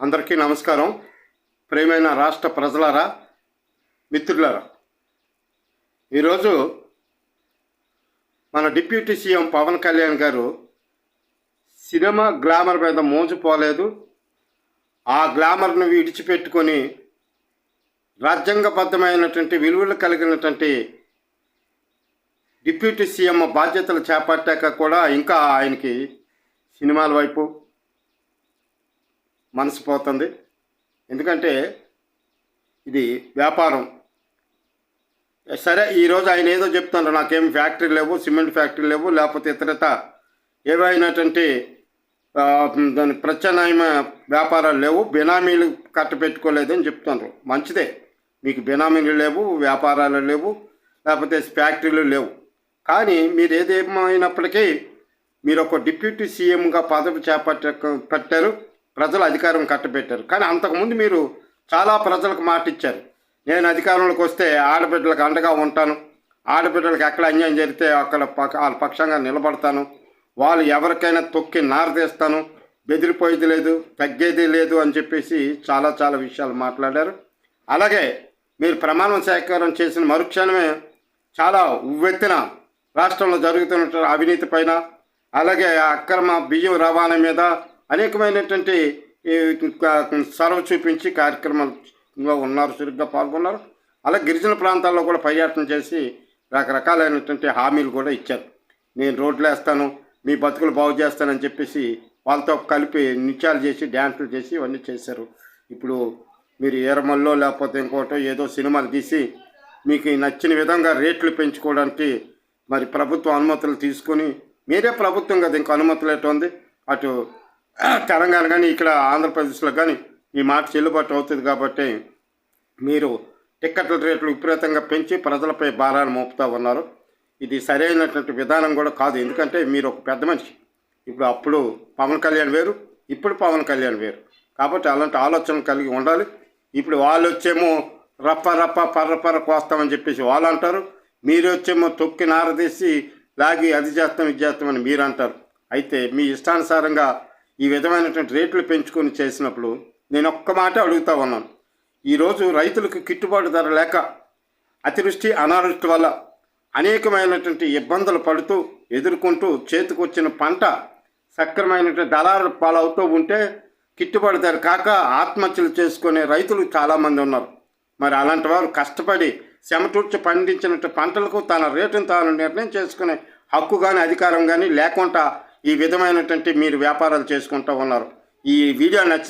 అందరికీ నమస్కారం. ప్రేమైన రాష్ట్ర ప్రజలారా మిత్రులారా. ఈరోజు మన డిప్యూటీ సీఎం పవన్ కళ్యాణ్ గారు సినిమా గ్లామర్ మీద మోజుపోలేదు. ఆ గ్లామర్ను విడిచిపెట్టుకొని రాజ్యాంగబద్ధమైనటువంటి విలువలు కలిగినటువంటి డిప్యూటీ సీఎం బాధ్యతలు చేపట్టాక కూడా ఇంకా ఆయనకి సినిమాల వైపు మనసు పోతుంది ఎందుకంటే ఇది వ్యాపారం. సరే ఈరోజు ఆయన ఏదో చెప్తాను నాకేం ఫ్యాక్టరీ లేవు సిమెంట్ ఫ్యాక్టరీ లేవు లేకపోతే ఇతరత ఏవైనటువంటి దాని ప్రత్యామ్నాయ వ్యాపారాలు లేవు బినామీలు కట్టపెట్టుకోలేదని చెప్తున్నారు మంచిదే. మీకు బినామీలు లేవు వ్యాపారాలు లేవు లేకపోతే ఫ్యాక్టరీలు లేవు. కానీ మీరు ఏదేమైనప్పటికీ మీరు ఒక డిప్యూటీ సీఎంగా పదవి చేపట్ట పెట్టారు. ప్రజలు అధికారం కట్టబెట్టారు. కానీ అంతకుముందు మీరు చాలా ప్రజలకు మాట ఇచ్చారు నేను అధికారంలోకి వస్తే ఆడబిడ్డలకు అండగా ఉంటాను. ఆడబిడ్డలకు ఎక్కడ అన్యాయం జరిగితే అక్కడ పక్క వాళ్ళ పక్షంగా నిలబడతాను. వాళ్ళు ఎవరికైనా తొక్కి నారదీస్తాను బెదిరిపోయేది లేదు తగ్గేది లేదు అని చెప్పేసి చాలా చాలా విషయాలు మాట్లాడారు. అలాగే మీరు ప్రమాణం సేకారం చేసిన మరుక్షణమే చాలా ఉవ్వెత్తిన రాష్ట్రంలో జరుగుతున్న అవినీతి పైన అలాగే అక్రమ బియ్యం రవాణా మీద అనేకమైనటువంటి సర్వ చూపించి కార్యక్రమంలో ఉన్నారు చురుగ్గా పాల్గొన్నారు. అలా గిరిజన ప్రాంతాల్లో కూడా పర్యటన చేసి రకరకాలైనటువంటి హామీలు కూడా ఇచ్చారు. నేను రోడ్లు వేస్తాను మీ బతుకులు బాగు చేస్తానని చెప్పేసి వాళ్ళతో కలిపి నృత్యాలు చేసి డ్యాన్సులు చేసి ఇవన్నీ చేశారు. ఇప్పుడు మీరు ఏరమల్లో లేకపోతే ఇంకోటో ఏదో సినిమాలు తీసి మీకు నచ్చిన విధంగా రేట్లు పెంచుకోవడానికి మరి ప్రభుత్వం అనుమతులు తీసుకొని మీరే ప్రభుత్వం కదా ఇంకా అనుమతులు ఎటు ఉంది? అటు తెలంగాణ కానీ ఇక్కడ ఆంధ్రప్రదేశ్లో కానీ ఈ మాట చెల్లుబాటు అవుతుంది కాబట్టి మీరు టిక్కెట్ల రేట్లు విపరీతంగా పెంచి ప్రజలపై భారాన్ని మోపుతూ ఉన్నారు. ఇది సరైనటువంటి విధానం కూడా కాదు. ఎందుకంటే మీరు ఒక పెద్ద మనిషి. ఇప్పుడు అప్పుడు పవన్ కళ్యాణ్ వేరు ఇప్పుడు పవన్ కళ్యాణ్ వేరు. కాబట్టి అలాంటి ఆలోచన కలిగి ఉండాలి. ఇప్పుడు వాళ్ళు వచ్చేమో రప్ప రప్ప పర్ర పర్ర కోస్తామని చెప్పేసి వాళ్ళు అంటారు మీరు వచ్చేమో తొక్కి నారదీసి లాగి అది చేస్తాం ఇది చేస్తామని మీరు అంటారు అయితే మీ ఇష్టానుసారంగా ఈ విధమైనటువంటి రేట్లు పెంచుకొని చేసినప్పుడు నేను ఒక్క మాట అడుగుతా ఉన్నాను. ఈరోజు రైతులకు గిట్టుబాటు ధర లేక అతివృష్టి అనావృష్టి వల్ల అనేకమైనటువంటి ఇబ్బందులు పడుతూ ఎదుర్కొంటూ చేతికొచ్చిన పంట సక్రమైనటువంటి దళారు పాలవుతూ ఉంటే గిట్టుబాటు ధర కాక ఆత్మహత్యలు చేసుకునే రైతులు చాలామంది ఉన్నారు. మరి అలాంటి వారు కష్టపడి చెమటూర్చి పండించినట్టు పంటలకు తన రేటును తాను నిర్ణయం చేసుకునే హక్కు కానీ అధికారం కానీ లేకుండా ఈ విధమైనటువంటి మీరు వ్యాపారాలు చేసుకుంటూ ఉన్నారు. ఈ వీడియో నచ్చిన